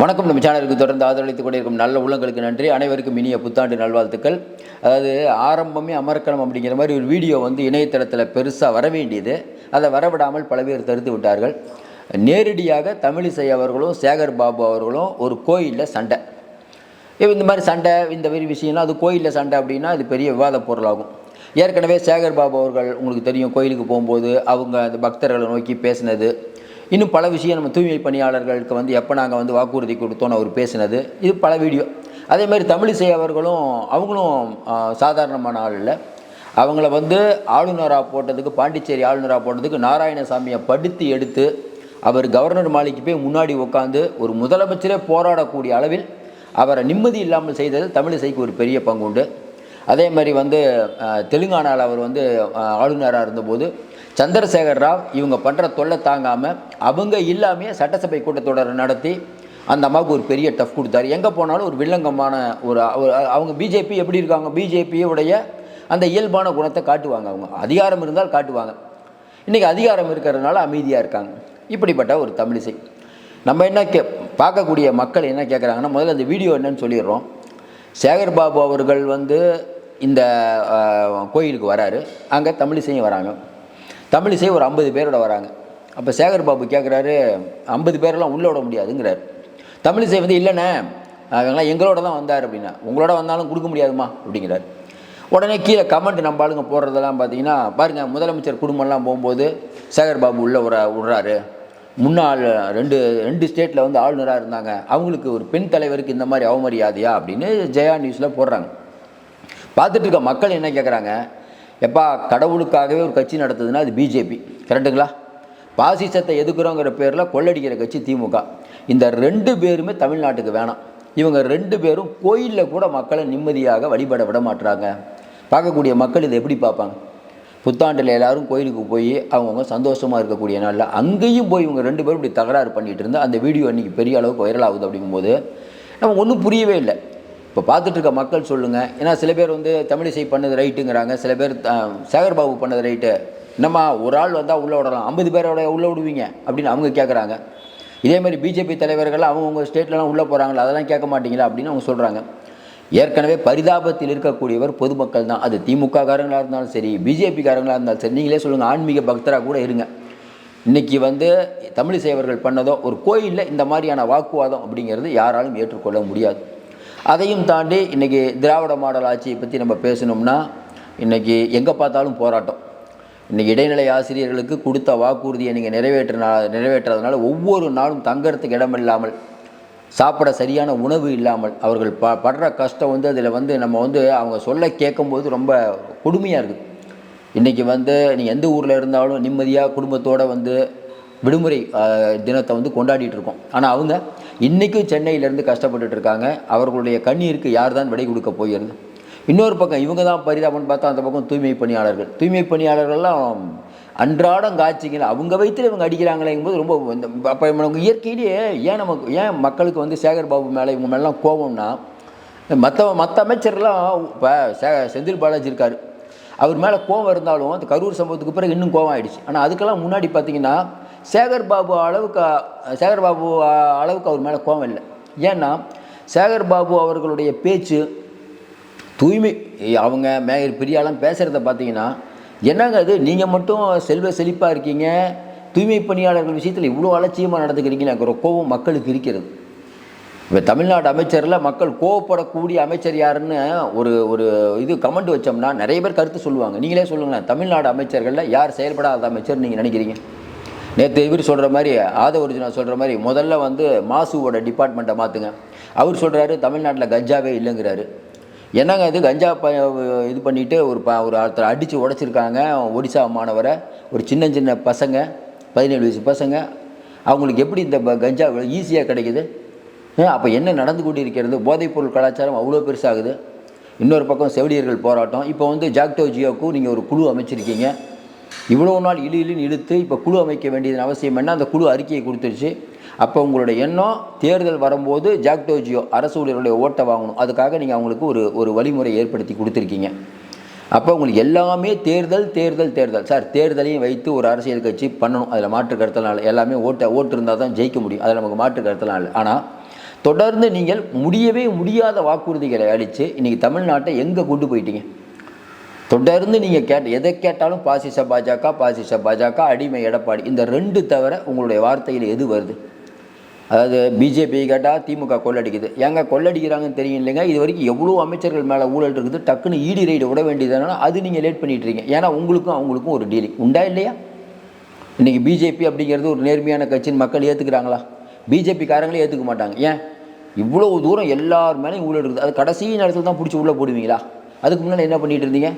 வணக்கம். நம்ம சேனலுக்கு தொடர்ந்து ஆதரவளித்துக் கொண்டிருக்கும் நல்ல உள்ளங்களுக்கு நன்றி. அனைவருக்கும் இனிய புத்தாண்டு நல்வாழ்த்துக்கள். அதாவது ஆரம்பமே அமர்க்கணம் அப்படிங்கிற மாதிரி ஒரு வீடியோ வந்து இணையதளத்தில் பெருசாக வர வேண்டியது. அதை வரவிடாமல் பல பேர் தடுத்து விட்டார்கள். நேரடியாக தமிழிசை அவர்களும் சேகர் பாபு அவர்களும் ஒரு கோயிலில் சண்டை. இப்ப இந்த மாதிரி சண்டை இந்த மாதிரி விஷயம்லாம் அது கோயிலில் சண்டை அப்படின்னா அது பெரிய விவாத பொருளாகும். ஏற்கனவே சேகர் பாபு அவர்கள் உங்களுக்கு தெரியும் கோயிலுக்கு போகும்போது அவங்க அந்த பக்தர்களை நோக்கி பேசினது. இன்னும் பல விஷயம் நம்ம தூய்மை பணியாளர்களுக்கு வந்து எப்போ நாங்கள் வந்து வாக்குறுதி கொடுத்தோன்னு அவர் பேசினது இது பல வீடியோ அதே மாதிரி தமிழிசை அவர்களும் அவங்களும் சாதாரணமான ஆள் இல்லை. அவங்கள வந்து ஆளுநராக போட்டதுக்கு பாண்டிச்சேரி ஆளுநராக போட்டதுக்கு நாராயணசாமியை படுத்து எடுத்து அவர் கவர்னர் மாளிகைக்கு போய் முன்னாடி உட்காந்து ஒரு முதலமைச்சரே போராடக்கூடிய அளவில் அவரை நிம்மதி இல்லாமல் செய்தது தமிழிசைக்கு ஒரு பெரிய பங்கு உண்டு. அதே மாதிரி வந்து தெலுங்கானாவில் அவர் வந்து ஆளுநராக இருந்தபோது சந்திரசேகர் ராவ் இவங்க பண்ணுற தொல்லை தாங்காமல் அவங்க இல்லாமையே சட்டசபை கூட்டத்தொடர் நடத்தி அந்த அம்மாவுக்கு ஒரு பெரிய டஃப் கொடுத்தாரு. எங்கே போனாலும் ஒரு வில்லங்கமான ஒரு அவங்க பிஜேபி எப்படி இருக்காங்க? பிஜேபியுடைய அந்த இயல்பான குணத்தை காட்டுவாங்க அவங்க. அதிகாரம் இருந்தால் காட்டுவாங்க. இன்றைக்கி அதிகாரம் இருக்கிறதுனால அமைதியாக இருக்காங்க. இப்படிப்பட்ட ஒரு தமிழிசை. நம்ம என்ன கே பார்க்கக்கூடிய மக்கள் என்ன கேட்குறாங்கன்னா முதல்ல அந்த வீடியோ என்னன்னு சொல்லிடுறோம். சேகர் பாபு அவர்கள் வந்து இந்த கோயிலுக்கு வராரு. அங்கே தமிழிசையும் வராங்க. தமிழிசை ஒரு ஐம்பது பேரோட வராங்க. அப்போ சேகர் பாபு கேட்குறாரு ஐம்பது பேரெல்லாம் உள்ளே விட முடியாதுங்கிறார். தமிழிசை வந்து இல்லைண்ணே அவங்களாம் எங்களோட தான் வந்தார் அப்படின்னா உங்களோட வந்தாலும் கொடுக்க முடியாதுமா அப்படிங்கிறார். உடனே கீழே கமெண்ட் நம்ம ஆளுங்க போடுறதெல்லாம் பார்த்தீங்கன்னா பாருங்கள் முதலமைச்சர் குடும்பம்லாம் போகும்போது சேகர் பாபு உள்ளே விட விடுறாரு. முன்னாள் ரெண்டு ரெண்டு ஸ்டேட்டில் வந்து ஆளுநராக இருந்தாங்க. அவங்களுக்கு ஒரு பெண் தலைவருக்கு இந்த மாதிரி அவமரியாதையா அப்படின்னு ஜெயா நியூஸில் போடுறாங்க. பார்த்துட்டு இருக்க மக்கள் என்ன கேட்குறாங்க எப்பா கடவுளுக்காகவே ஒரு கட்சி நடத்துதுன்னா அது பிஜேபி. கரெக்டுங்களா பாசிசத்தை எதுக்குறோங்கிற பேரில் கொள்ளடிக்கிற கட்சி திமுக. இந்த ரெண்டு பேருமே தமிழ்நாட்டுக்கு வேணாம். இவங்க ரெண்டு பேரும் கோயிலில் கூட மக்களை நிம்மதியாக வழிபட விட மாட்டுறாங்க பார்க்கக்கூடிய மக்கள் இதை எப்படி பார்ப்பாங்க? புத்தாண்டில் எல்லாரும் கோயிலுக்கு போய் அவங்கவுங்க சந்தோஷமாக இருக்கக்கூடிய நாளில் அங்கேயும் போய் இவங்க ரெண்டு பேரும் இப்படி தகராறு பண்ணிகிட்டு இருந்தால் அந்த வீடியோ இன்றைக்கி பெரிய அளவுக்கு வைரல் ஆகுது அப்படிங்கும்போது நமக்கு ஒன்றும் புரியவே இல்லை. இப்போ பார்த்துட்டு இருக்க மக்கள் சொல்லுங்கள் ஏன்னா சில பேர் வந்து தமிழிசை பண்ணது ரைட்டுங்கிறாங்க. சில பேர் அஹ், சேகர் பாபு பண்ணது ரைட்டு. என்னம்மா ஒரு ஆள் வந்தால் உள்ளே விடலாம். ஐம்பது பேரோட உள்ளே விடுவீங்க அப்படின்னு அவங்க கேட்குறாங்க இதே மாதிரி பிஜேபி தலைவர்கள் அவங்கவுங்க ஸ்டேட்லலாம் உள்ளே போகிறாங்களா அதெல்லாம் கேட்க மாட்டீங்களா? அப்படின்னு அவங்க சொல்கிறாங்க ஏற்கனவே பரிதாபத்தில் இருக்கக்கூடியவர் பொதுமக்கள் தான். அது திமுக காரங்களாக இருந்தாலும் சரி பிஜேபி காரங்களாக இருந்தாலும் சரி. நீங்களே சொல்லுங்கள் ஆன்மீக பக்தராக கூட இருங்க. இன்னைக்கு வந்து தமிழிசை அவர்கள் பண்ணதோ ஒரு கோயிலில் இந்த மாதிரியான வாக்குவாதம் அப்படிங்கிறது யாராலும் ஏற்றுக்கொள்ள முடியாது. அதையும் தாண்டி இன்றைக்கி திராவிட மாடல் ஆட்சியை பற்றி நம்ம பேசணும்னா இன்றைக்கி எங்கே பார்த்தாலும் போராட்டம். இன்றைக்கி இடைநிலை ஆசிரியர்களுக்கு கொடுத்த வாக்குறுதியை நீங்கள் நிறைவேற்றினா நிறைவேற்றுறதுனால ஒவ்வொரு நாளும் தங்கறதுக்கு இடமில்லாமல் சாப்பிட சரியான உணவு இல்லாமல் அவர்கள் ப படுற கஷ்டம் வந்து அதில் வந்து நம்ம வந்து அவங்க சொல்ல கேட்கும்போது ரொம்ப கொடுமையாக இருக்குது இன்றைக்கி வந்து நீங்கள் எந்த ஊரில் இருந்தாலும் நிம்மதியாக குடும்பத்தோடு வந்து விடுமுறை தினத்தை வந்து கொண்டாடிட்டு இருக்கோம். ஆனால் அவங்க இன்றைக்கும் சென்னையிலேருந்து கஷ்டப்பட்டுட்டு இருக்காங்க அவர்களுடைய கண்ணீருக்கு யார் தான் விடை கொடுக்க போகிறது? இன்னொரு பக்கம் இவங்க தான் பரிதாபம்னு பார்த்தா அந்த பக்கம் தூய்மை பணியாளர்கள். தூய்மை பணியாளர்கள்லாம் அன்றாடம் காய்ச்சிங்க அவங்க வயிற்றுல இவங்க அடிக்கிறாங்களேங்கும்போது ரொம்ப இந்த அப்போ நமக்கு இயற்கையிலேயே ஏன் நமக்கு ஏன் மக்களுக்கு வந்து சேகர் பாபு மேலே இவங்க மேலாம் கோபம்னா மற்ற மற்ற அமைச்சர்லாம் இப்போ சே செந்தில் பாலாஜி இருக்கார். அவர் மேலே கோபம் இருந்தாலும் அந்த கரூர் சம்பவத்துக்கு பிறகு இன்னும் கோவம் ஆயிடுச்சு. ஆனால் அதுக்கெல்லாம் முன்னாடி பார்த்தீங்கன்னா சேகர் பாபு அளவுக்கு சேகர்பாபு அளவுக்கு அவர் மேலே கோவம் இல்லை. ஏன்னா சேகர் பாபு அவர்களுடைய பேச்சு தூய்மை அவங்க மேயர் பிரியாலாம் பேசுகிறத பார்த்தீங்கன்னா என்னங்க அது? நீங்கள் மட்டும் செல்வ செழிப்பாக இருக்கீங்க தூய்மை பணியாளர்கள் விஷயத்தில் இவ்வளோ அலட்சியமாக நடந்துக்கிறீங்கிற கோபம் மக்களுக்கு இருக்கிறது. இப்போ தமிழ்நாடு அமைச்சரில் மக்கள் கோவப்படக்கூடிய அமைச்சர் யாருன்னு ஒரு ஒரு இது கமெண்ட் வச்சோம்னா நிறைய பேர் கருத்து சொல்லுவாங்க. நீங்களே சொல்லுங்களேன் தமிழ்நாடு அமைச்சர்களில் யார் செயல்படாத அமைச்சர் நீங்கள் நினைக்கிறீங்க? நேற்று இவர் சொல்கிற மாதிரி ஆத ஒரிஜினல் சொல்கிற மாதிரி முதல்ல வந்து மாசுவோட டிபார்ட்மெண்ட்டை மாற்றுங்க அவர் சொல்கிறாரு தமிழ்நாட்டில் கஞ்சாவே இல்லைங்கிறாரு. என்னங்க இது? கஞ்சா ப இது பண்ணிவிட்டு ஒரு ப ஒரு ஒருத்தர் அடித்து உடச்சிருக்காங்க ஒடிசா மாணவரை. ஒரு சின்ன சின்ன பசங்க பதினேழு வயசு பசங்க. அவங்களுக்கு எப்படி இந்த கஞ்சா ஈஸியாக கிடைக்குது? அப்போ என்ன நடந்து கொண்டிருக்கிறது? போதைப்பொருள் கலாச்சாரம் அவ்வளோ பெருசாகுது. இன்னொரு பக்கம் செவிலியர்கள் போராட்டம். இப்போ வந்து ஜாக்டோ ஜியோக்கும் நீங்கள் ஒரு குழு அமைச்சிருக்கீங்க. இவ்வளோ நாள் இழு இழுன்னு இழுத்து இப்போ குழு அமைக்க வேண்டியது அவசியம் என்ன? அந்த குழு அறிக்கையை கொடுத்துருச்சு. அப்போ உங்களுடைய எண்ணம் தேர்தல் வரும்போது ஜாக்டோஜியோ அரசு ஊழியர்களுடைய ஓட்டை வாங்கணும். அதுக்காக நீங்கள் அவங்களுக்கு ஒரு ஒரு வழிமுறை ஏற்படுத்தி கொடுத்துருக்கீங்க. அப்போ உங்களுக்கு எல்லாமே தேர்தல் தேர்தல் தேர்தல். சார் தேர்தலையும் வைத்து ஒரு அரசியல் கட்சி பண்ணணும். அதில் மாற்று கருத்தலாம் எல்லாமே ஓட்டை ஓட்டு இருந்தால் தான் ஜெயிக்க முடியும். அதில் நமக்கு மாற்று கருத்தலாம் இல்லை. ஆனால் தொடர்ந்து நீங்கள் முடியவே முடியாத வாக்குறுதிகளை அளித்து இன்றைக்கி தமிழ்நாட்டை எங்கே கொண்டு போயிட்டீங்க? தொடர்ந்து நீங்கள் கேட்ட எதை கேட்டாலும் பாசிச பாஜக பாசிச பாஜக அடிமை எடப்பாடி இந்த ரெண்டு தவிர உங்களுடைய வார்த்தையில் எது வருது? அதாவது பிஜேபி கேட்டால் திமுக கொள்ளடிக்குது. ஏங்க கொள்ளடிக்கிறாங்கன்னு தெரியும் இல்லைங்க? இது வரைக்கும் எவ்வளோ அமைச்சர்கள் மேலே ஊழல் இருக்குது டக்குன்னு ஈடி ரைடு விட வேண்டியதுனால அது நீங்கள் லேட் பண்ணிட்டு ஏன்னா உங்களுக்கும் அவங்களுக்கும் ஒரு டீலிங் உண்டா இல்லையா? இன்றைக்கி பிஜேபி அப்படிங்கிறது ஒரு நேர்மையான கட்சின்னு மக்கள் ஏற்றுக்கிறாங்களா பிஜேபி காரங்களே ஏற்றுக்க மாட்டாங்க. ஏன்? இவ்வளோ தூரம் எல்லார் மேலேயும் ஊழல் இருக்குது. அது கடைசி நேரத்தில் தான் பிடிச்சி உள்ளே போடுவீங்களா? அதுக்கு முன்னாடி என்ன பண்ணிகிட்டு இருந்தீங்க?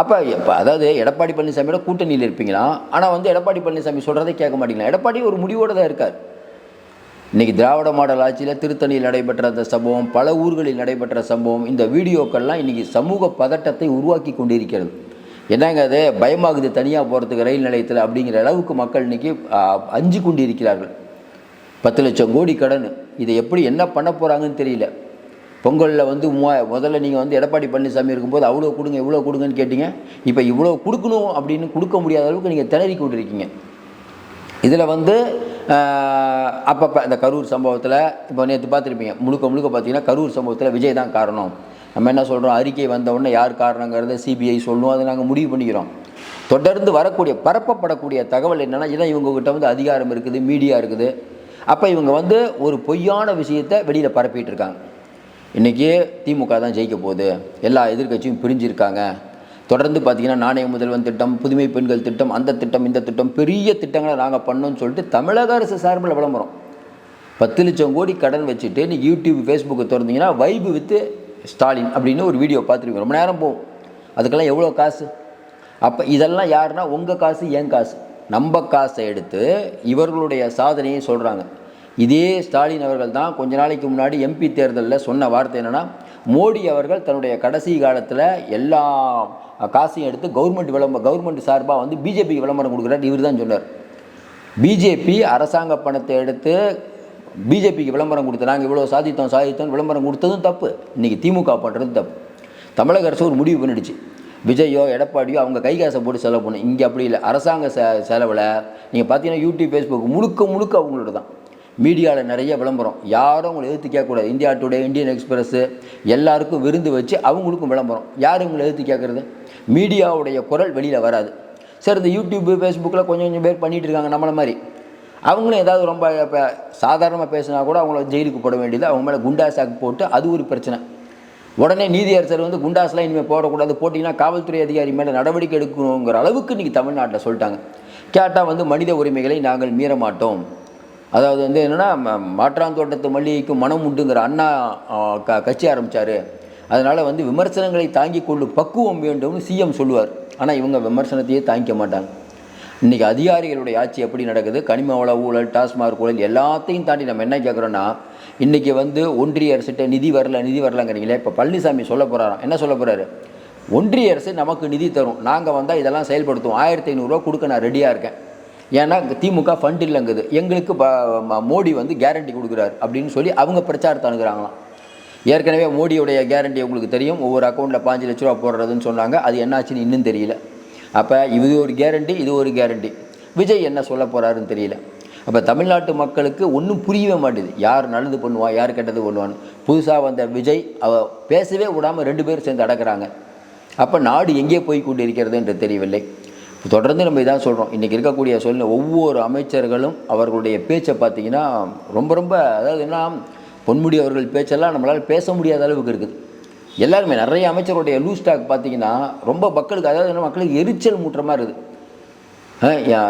அப்போ இப்போ அதாவது எடப்பாடி பழனிசாமியோட கூட்டணியில் இருப்பீங்களா? ஆனால் வந்து எடப்பாடி பழனிசாமி சொல்கிறதே கேட்க மாட்டீங்களா? எடப்பாடி ஒரு முடிவோடு தான் இருக்கார். இன்றைக்கி திராவிட மாடல் ஆட்சியில் திருத்தணியில் நடைபெற்ற அந்த சம்பவம் பல ஊர்களில் நடைபெற்ற சம்பவம் இந்த வீடியோக்கள்லாம் இன்றைக்கி சமூக பதட்டத்தை உருவாக்கி கொண்டிருக்கிறது. என்னங்க அது? பயமாகுது தனியாக போகிறதுக்கு ரயில் நிலையத்தில் அப்படிங்கிற அளவுக்கு மக்கள் இன்றைக்கி அஞ்சு கொண்டு இருக்கிறார்கள் பத்து லட்சம் கோடி கடன். இதை எப்படி என்ன பண்ண போகிறாங்கன்னு தெரியல. பொங்கலில் வந்து மூவா முதல்ல நீங்கள் வந்து எடப்பாடி பழனிசாமி இருக்கும்போது அவ்வளோ கொடுங்க இவ்வளோ கொடுங்கன்னு கேட்டீங்க. இப்போ இவ்வளோ கொடுக்கணும் அப்படின்னு கொடுக்க முடியாத அளவுக்கு நீங்கள் திணறி கொண்டிருக்கீங்க. இதில் வந்து அப்பப்போ இந்த கரூர் சம்பவத்தில் இப்போ நேற்று பார்த்துருப்பீங்க முழுக்க முழுக்க பார்த்தீங்கன்னா கரூர் சம்பவத்தில் விஜய் தான் காரணம். நம்ம என்ன சொல்கிறோம் அறிக்கை வந்தவுடனே யார் காரணங்கிறத சிபிஐ சொல்லணும் அதை நாங்கள் முடிவு பண்ணிக்கிறோம். தொடர்ந்து வரக்கூடிய பரப்பப்படக்கூடிய தகவல் என்னென்னா இதான் இவங்ககிட்ட வந்து அதிகாரம் இருக்குது மீடியா இருக்குது. அப்போ இவங்க வந்து ஒரு பொய்யான விஷயத்தை வெளியில் பரப்பிட்டு இருக்காங்க. இன்றைக்கி திமுக தான் ஜெயிக்க போகுது. எல்லா எதிர்க்கட்சியும் பிரிஞ்சிருக்காங்க. தொடர்ந்து பார்த்தீங்கன்னா நாணய முதல்வன் திட்டம் புதுமை பெண்கள் திட்டம் அந்த திட்டம் இந்த திட்டம் பெரிய திட்டங்களை நாங்கள் பண்ணோம்னு சொல்லிட்டு தமிழக அரசு சார்பில் விளம்பரம். பத்து லட்சம் கோடி கடன் வச்சுட்டு நீ யூடியூப் ஃபேஸ்புக்கு திறந்தீங்கன்னா வைபு வித்து ஸ்டாலின் அப்படின்னு ஒரு வீடியோ பார்த்துருக்கோம் ரொம்ப நேரம் போகும். அதுக்கெல்லாம் எவ்வளோ காசு? அப்போ இதெல்லாம் யாருன்னா உங்கள் காசு என் காசு. நம்ம காசை எடுத்து இவர்களுடைய சாதனையை சொல்கிறாங்க இதே ஸ்டாலின் அவர்கள் தான் கொஞ்ச நாளைக்கு முன்னாடி எம்பி தேர்தலில் சொன்ன வார்த்தை என்னென்னா மோடி அவர்கள் தன்னுடைய கடைசி காலத்தில் எல்லா காசையும் எடுத்து கவர்மெண்ட் விளம்பரம் கவர்மெண்ட் சார்பாக வந்து பிஜேபிக்கு விளம்பரம் கொடுக்குறாரு. இவர் தான் சொன்னார். பிஜேபி அரசாங்க பணத்தை எடுத்து பிஜேபிக்கு விளம்பரம் கொடுத்து நாங்கள் இவ்வளோ சாதித்தோம் சாதித்தோம் விளம்பரம் கொடுத்ததும் தப்பு. இன்றைக்கி திமுக பண்ணுறது தப்பு. தமிழக அரசு ஒரு முடிவு பண்ணிடுச்சு. விஜயோ எடப்பாடியோ அவங்க கை காசை போட்டு செலவு பண்ணும் இங்கே அப்படி இல்லை. அரசாங்க செ செலவில் நீங்கள் பார்த்தீங்கன்னா யூடியூப் ஃபேஸ்புக் முழுக்க முழுக்க அவங்களோட தான் மீடியாவில் நிறைய விளம்பரம். யாரும் உங்களை எதிர்த்து கேட்கக்கூடாது. இந்தியா டுடே இந்தியன் எக்ஸ்பிரஸ்ஸு எல்லாருக்கும் விருந்து வச்சு அவங்களுக்கும் விளம்பரம். யார் உங்களை எதிர்த்து கேட்குறது? மீடியாவுடைய குரல் வெளியில் வராது. சரி இந்த யூடியூப்பு ஃபேஸ்புக்கில் கொஞ்சம் கொஞ்சம் பேர் பண்ணிகிட்டு இருக்காங்க நம்மளை மாதிரி. அவங்களும் ஏதாவது ரொம்ப இப்போ சாதாரணமாக பேசினா கூட அவங்கள ஜெயிலுக்கு போட வேண்டியது. அவங்க மேலே குண்டாசாக்கு போட்டு அது ஒரு பிரச்சனை. உடனே நீதியரசர் வந்து குண்டாஸ்லாம் இனிமேல் போடக்கூடாது. போட்டிங்கன்னா காவல்துறை அதிகாரி மேலே நடவடிக்கை எடுக்கணுங்கிற அளவுக்கு இன்றைக்கி தமிழ்நாட்டில் சொல்லிட்டாங்க. கேட்டால் வந்து மனித உரிமைகளை நாங்கள் மீற மாட்டோம் அதாவது வந்து என்னென்னா மாற்றாந்தோட்டத்து மல்லிகைக்கும் மனம் உண்டுங்கிற அண்ணா க கட்சி ஆரம்பித்தார் அதனால் வந்து விமர்சனங்களை தாங்கிக் கொள்ளும் பக்குவம் வேண்டும்னு சிஎம் சொல்லுவார். ஆனால் இவங்க விமர்சனத்தையே தாங்கிக்க மாட்டாங்க. இன்றைக்கி அதிகாரிகளுடைய ஆட்சி எப்படி நடக்குது? கனிம வள ஊழல் டாஸ்மாக் ஊழல் எல்லாத்தையும் தாண்டி நம்ம என்ன கேட்குறோன்னா இன்றைக்கி வந்து ஒன்றிய அரசுகிட்ட நிதி வரல நிதி வரலங்கிறீங்களே இப்போ பழனிசாமி சொல்ல போகிறாராம் என்ன சொல்ல போகிறாரு ஒன்றிய அரசு நமக்கு நிதி தரும். நாங்கள் வந்தால் இதெல்லாம் செயல்படுத்துவோம். ஆயிரத்தி ஐநூறுரூவா கொடுக்க நான் ரெடியாக இருக்கேன். ஏன்னா திமுக ஃபண்ட் இல்லைங்குது. எங்களுக்கு மோடி வந்து கேரண்டி கொடுக்குறாரு அப்படின்னு சொல்லி அவங்க பிரச்சாரத்தை அணுகிறாங்களாம். ஏற்கனவே மோடியுடைய கேரண்டி உங்களுக்கு தெரியும். ஒவ்வொரு அக்கௌண்ட்டில் பாஞ்சு லட்ச ரூபா போடுறதுன்னு சொன்னாங்க. அது என்னாச்சுன்னு இன்னும் தெரியல. அப்போ இது ஒரு கேரண்டி இது ஒரு கேரண்டி விஜய் என்ன சொல்ல போகிறாருன்னு தெரியல. அப்போ தமிழ்நாட்டு மக்களுக்கு ஒன்றும் புரியவே மாட்டேது. யார் நல்லது பண்ணுவா யார் கெட்டது பண்ணுவான்னு. புதுசாக வந்த விஜய் அவ பேசவே விடாமல் ரெண்டு பேரும் சேர்ந்து அடக்கிறாங்க. அப்போ நாடு எங்கே போய் கொண்டு இருக்கிறது என்று தெரியவில்லை. தொடர்ந்து நம்ம இதான் சொல்கிறோம் இன்றைக்கி இருக்கக்கூடிய சூழ்நிலை ஒவ்வொரு அமைச்சர்களும் அவர்களுடைய பேச்சை பார்த்தீங்கன்னா ரொம்ப ரொம்ப அதாவது என்ன பொன்முடி அவர்கள் பேச்செல்லாம் நம்மளால் பேச முடியாத அளவுக்கு இருக்குது. எல்லாருமே நிறைய அமைச்சருடைய லூஸ் ஸ்டாக் பார்த்தீங்கன்னா ரொம்ப மக்களுக்கு அதாவது என்ன மக்களுக்கு எரிச்சல் மூட்டுற மாதிரி இருக்குது.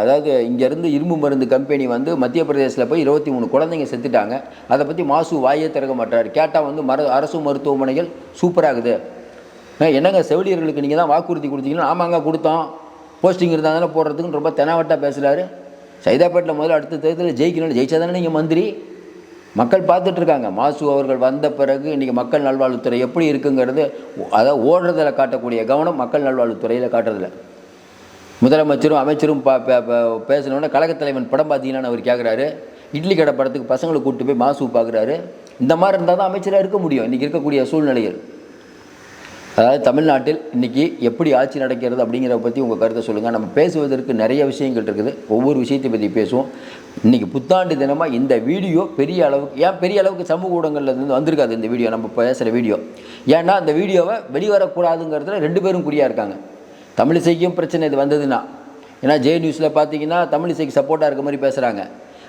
அதாவது இங்கேருந்து இரும்பு மருந்து கம்பெனி வந்து மத்திய பிரதேசத்தில் போய் இருபத்தி மூணு குழந்தைங்க செத்துட்டாங்க. அதை பற்றி மாசு வாயே திறக்க மாட்டார். கேட்டால் வந்து மரு அரசு மருத்துவமனைகள் சூப்பராகுது. என்னங்க செவிலியர்களுக்கு நீங்கள் தான் வாக்குறுதி கொடுத்தீங்கன்னா ஆமாங்க கொடுத்தோம். போஸ்டிங் இருந்தால் போடுறதுக்குன்னு ரொம்ப தெனாவட்டாக பேசுகிறாரு சைதாப்பேட்டில் முதல்ல அடுத்த தேர்தலில் ஜெயிக்கணும் ஜெயிச்சா தானே நீங்கள் மந்திரி? மக்கள் பார்த்துட்ருக்காங்க மாசு அவர்கள் வந்த பிறகு இன்றைக்கி மக்கள் நல்வாழ்வுத்துறை எப்படி இருக்குங்கிறது அதாவது ஓடுறதில் காட்டக்கூடிய கவனம் மக்கள் நல்வாழ்வுத்துறையில் காட்டுறதில்ல முதலமைச்சரும் அமைச்சரும் பா பேசினோடனே கழகத்தலைவன் படம் பார்த்தீங்கன்னு அவர் கேட்குறாரு இட்லி கடை படத்துக்கு பசங்களை கூப்பிட்டு போய் மாசு பார்க்குறாரு இந்த மாதிரி இருந்தால் தான் அமைச்சராக இருக்க முடியும். இன்றைக்கி இருக்கக்கூடிய சூழ்நிலைகள் அதாவது தமிழ்நாட்டில் இன்றைக்கி எப்படி ஆட்சி நடக்கிறது அப்படிங்கிறத பற்றி உங்கள் கருத்தை சொல்லுங்கள் நம்ம பேசுவதற்கு நிறைய விஷயங்கள் இருக்குது. ஒவ்வொரு விஷயத்தை பற்றி பேசுவோம். இன்றைக்கி புத்தாண்டு தினமாக இந்த வீடியோ பெரிய அளவுக்கு ஏன் பெரிய அளவுக்கு சமூக ஊடகங்கள்ல இருந்து வந்திருக்காது இந்த வீடியோ நம்ம பேசுகிற வீடியோ? ஏன்னா அந்த வீடியோவை வெளிவரக்கூடாதுங்கிறதுல ரெண்டு பேரும் குறியாக இருக்காங்க. தமிழிசைக்கும் பிரச்சனை இது வந்ததுன்னா. ஏன்னா ஜே நியூஸில் பார்த்தீங்கன்னா தமிழிசைக்கு சப்போர்ட்டாக இருக்க மாதிரி பேசுகிறாங்க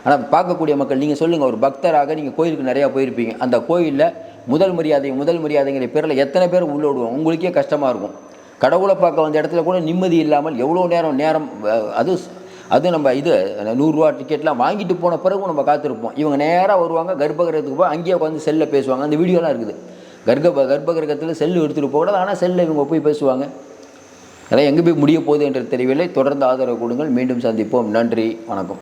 ஆனால் பார்க்கக்கூடிய மக்கள் நீங்கள் சொல்லுங்கள் ஒரு பக்தராக நீங்கள் கோயிலுக்கு நிறையா போயிருப்பீங்க. அந்த கோயிலில் முதல் மரியாதை முதல் மரியாதைங்கிற பேரில் எத்தனை பேர் உள்ளோடுவோம் உங்களுக்கே கஷ்டமாக இருக்கும். கடவுளை பார்க்க வந்த இடத்துல கூட நிம்மதி இல்லாமல் எவ்வளோ நேரம் நேரம் அது அது நம்ம இது நூறுரூவா டிக்கெட்லாம் வாங்கிட்டு போன பிறகு நம்ம காத்திருப்போம். இவங்க நேராக வருவாங்க கர்ப்பகிரகத்துக்கு போய் அங்கேயே உட்காந்து செல்லில் பேசுவாங்க. அந்த வீடியோலாம் இருக்குது. கர்ப்ப கர்ப்பகிரகத்தில் செல்லு எடுத்துகிட்டு போகக்கூடாது ஆனால் செல்லில் இவங்க போய் பேசுவாங்க. அதெல்லாம் எங்கே போய் முடிய போகுது என்று தெரியவில்லை. தொடர்ந்து ஆதரவு கொடுங்கள். மீண்டும் சந்திப்போம். நன்றி. வணக்கம்.